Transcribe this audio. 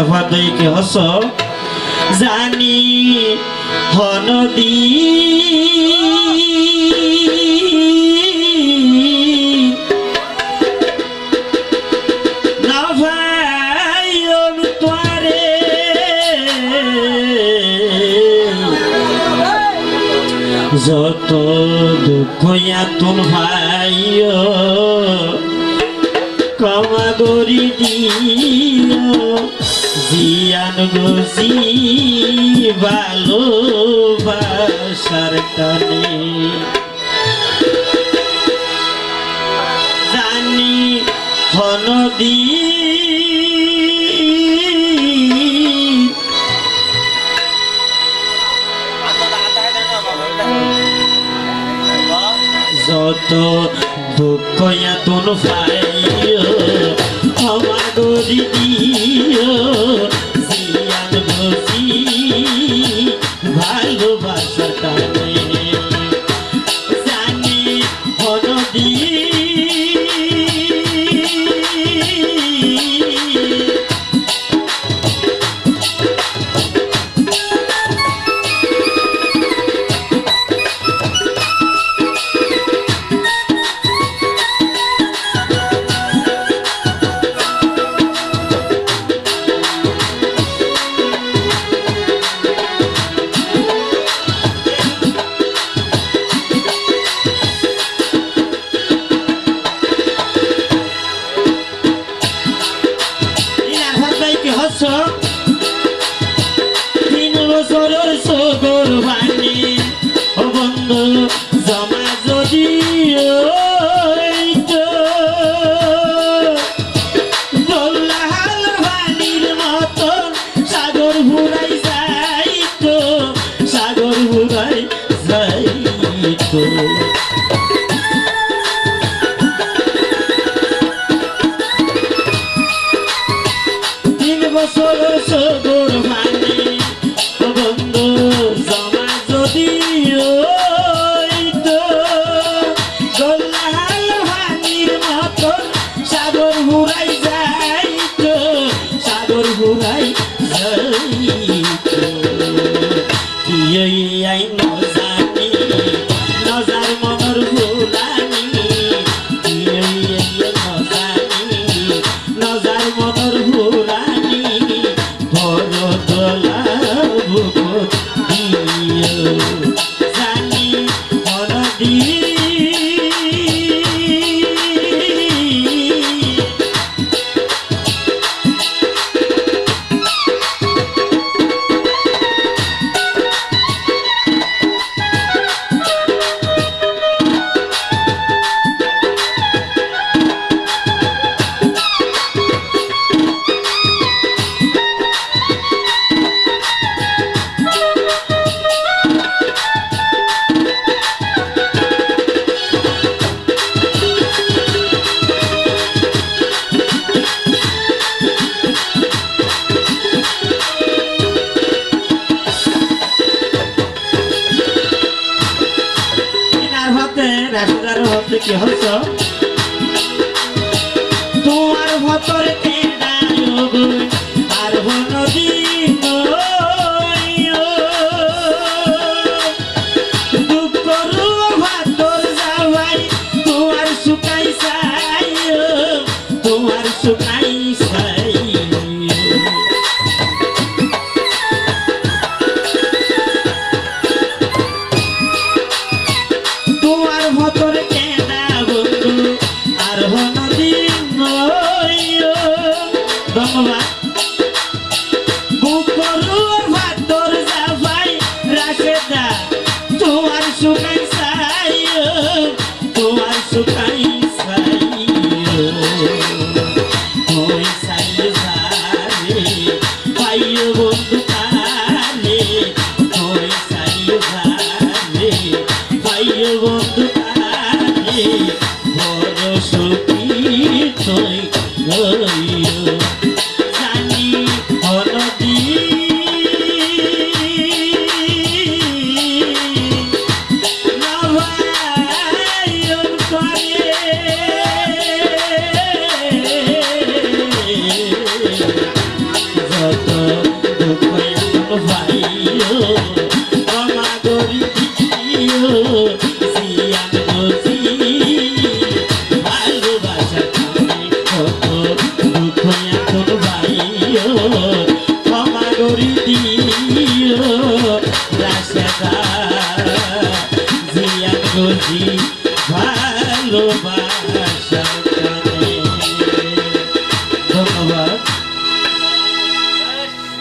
আফাদইকে হস জানি হনদী। যত দুঃখ তুন ভাই ক্ষমা করি দিও জিয়ান গছি ভালোবাসার টানে। জানি হনদী যত দুঃখ তুন পাইও করি দিও জিয়ান বসি ভালোবাসার sir. বছর ভোর হতে রাস্তার হতে কি হস তোমার ভতরে তোমার সুখাই সাই তোমার সুখাই সাই ওই সাই সারে পাইও বন্ধু কারে ওই সাই সারে পাইও বন্ধু কারে বড় বুঝি ভালোবাসা।